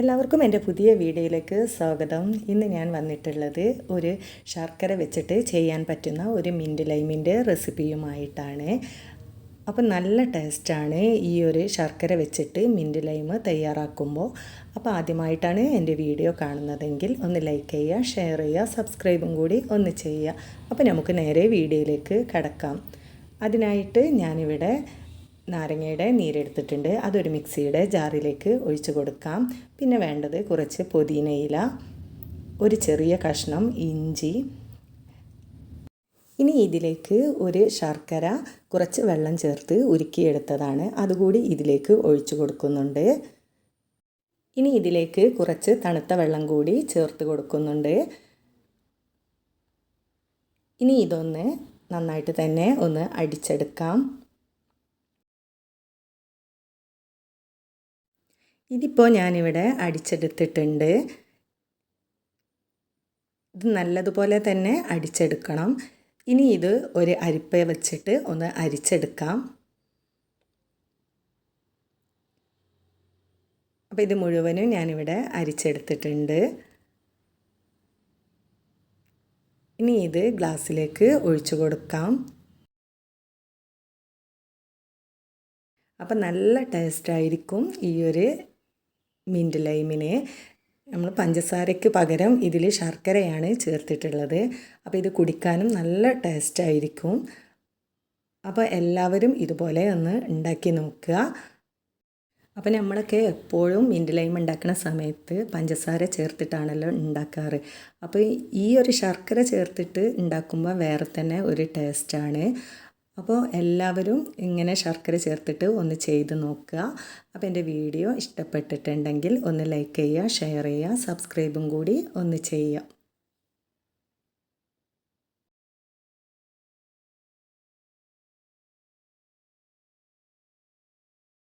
എല്ലാവർക്കും എന്റെ പുതിയ വീഡിയോയിലേക്ക് സ്വാഗതം. ഇന്ന് ഞാൻ വന്നിട്ടുള്ളത് ഒരു ശർക്കര വെച്ചിട്ട് ചെയ്യാൻ പറ്റുന്ന ഒരു മിന്റ് ലൈമിന്റെ റെസിപ്പിയുമായിട്ടാണ്. അപ്പോൾ നല്ല ടേസ്റ്റാണ് ഈ ഒരു ശർക്കര വെച്ചിട്ട് മിന്റ് ലൈം തയ്യാറാക്കുമ്പോൾ. അപ്പോൾ ആദ്യമായിട്ടാണ് എന്റെ വീഡിയോ കാണുന്നതെങ്കിൽ ഒന്ന് ലൈക്ക് ചെയ്യുക ഷെയർ ചെയ്യുക സബ്സ്ക്രൈബും കൂടി ഒന്ന് ചെയ്യുക. അപ്പോൾ നമുക്ക് നേരെ വീഡിയോയിലേക്ക് കടക്കാം. അതിനായിട്ട് ഞാനിവിടെ നാരങ്ങയുടെ നീരെടുത്തിട്ടുണ്ട്. അതൊരു മിക്സിയുടെ ജാറിലേക്ക് ഒഴിച്ചു കൊടുക്കാം. പിന്നെ വേണ്ടത് കുറച്ച് പുതിനയില ഒരു ചെറിയ കഷ്ണം ഇഞ്ചി. ഇനി ഇതിലേക്ക് ഒരു ശർക്കര കുറച്ച് വെള്ളം ചേർത്ത് ഉരുക്കിയെടുത്തതാണ്. അതുകൂടി ഇതിലേക്ക് ഒഴിച്ചു കൊടുക്കുന്നുണ്ട്. ഇനി ഇതിലേക്ക് കുറച്ച് തണുത്ത വെള്ളം കൂടി ചേർത്ത് കൊടുക്കുന്നുണ്ട്. ഇനി ഇതൊന്ന് നന്നായിട്ട് തന്നെ ഒന്ന് അടിച്ചെടുക്കാം. ഇതിപ്പോൾ ഞാനിവിടെ അടിച്ചെടുത്തിട്ടുണ്ട്. ഇത് നല്ലതുപോലെ തന്നെ അടിച്ചെടുക്കണം. ഇനി ഇത് ഒരു അരിപ്പ വെച്ചിട്ട് ഒന്ന് അരിച്ചെടുക്കാം. അപ്പോൾ ഇത് മുഴുവനും ഞാനിവിടെ അരിച്ചെടുത്തിട്ടുണ്ട്. ഇനി ഇത് ഗ്ലാസ്സിലേക്ക് ഒഴിച്ചു കൊടുക്കാം. അപ്പം നല്ല ടേസ്റ്റായിരിക്കും ഈ ഒരു മിന്റ് ലൈമിന് നമ്മൾ പഞ്ചസാരയ്ക്ക് പകരം ഇതിൽ ശർക്കരയാണ് ചേർത്തിട്ടുള്ളത്. അപ്പോൾ ഇത് കുടിക്കാനും നല്ല ടേസ്റ്റായിരിക്കും അപ്പോൾ എല്ലാവരും ഇതുപോലെ ഒന്ന് ഉണ്ടാക്കി നോക്കുക. അപ്പോൾ നമ്മളൊക്കെ എപ്പോഴും മിന്റ് ലൈം ഉണ്ടാക്കുന്ന സമയത്ത് പഞ്ചസാര ചേർത്തിട്ടാണല്ലോ ഉണ്ടാക്കാറ്. അപ്പോൾ ഈ ഒരു ശർക്കര ചേർത്തിട്ട് ഉണ്ടാക്കുമ്പോൾ വേറെ തന്നെ ഒരു ടേസ്റ്റാണ്. അപ്പോൾ എല്ലാവരും ഇങ്ങനെ ശർക്കര ചേർത്തിട്ട് ഒന്ന് ചെയ്ത് നോക്കുക. അപ്പോൾ എന്റെ വീഡിയോ ഇഷ്ടപ്പെട്ടിട്ടുണ്ടെങ്കിൽ ഒന്ന് ലൈക്ക് ചെയ്യുക ഷെയർ ചെയ്യുക സബ്സ്ക്രൈബും കൂടി ഒന്ന് ചെയ്യുക.